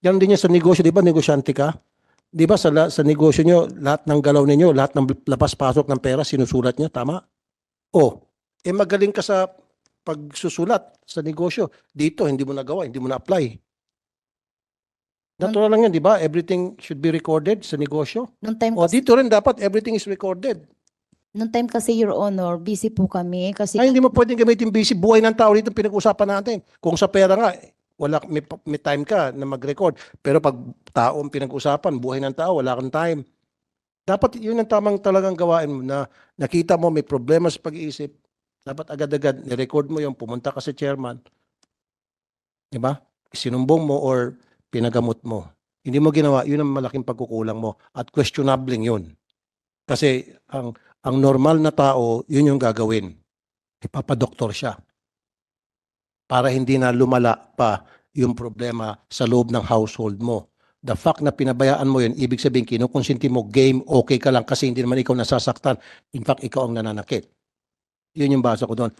Yan din yan sa negosyo, di ba? Negosyante ka. Di ba sa, sa negosyo nyo, lahat ng galaw ninyo, lahat ng labas-pasok ng pera, sinusulat nyo, tama? O, eh magaling ka sa pagsusulat sa negosyo. Dito, hindi mo nagawa, hindi mo na-apply. Natural lang yan, di ba? Everything should be recorded sa negosyo. Nung time, O, kasi, dito rin dapat everything is recorded. nung time kasi, Your Honor, busy po kami. Kasi Ay, hindi mo pwedeng gamitin busy. Buhay ng tao dito pinag-usapan natin. Kung sa pera nga, wala, may, may time ka na mag-record. Pero pag tao ang pinag-usapan, buhay ng tao, wala kang time. Dapat yun ang tamang talagang gawain mo na nakita mo may problema sa pag-iisip. Dapat agad-agad ni-record mo yung pumunta ka sa chairman. Di ba? Sinumbong mo or pinagamot mo. Hindi mo ginawa, yun ang malaking pagkukulang mo. At questionabling yun. Kasi ang ang normal na tao, yun yung gagawin. Ipapadoktor siya. Para hindi na lumala pa yung problema sa loob ng household mo. The fact na pinabayaan mo yun, ibig sabihin, kinukonsinti mo, game, okay ka lang kasi hindi naman ikaw nasasaktan. In fact, ikaw ang nananakit. Yun yung basa ko doon.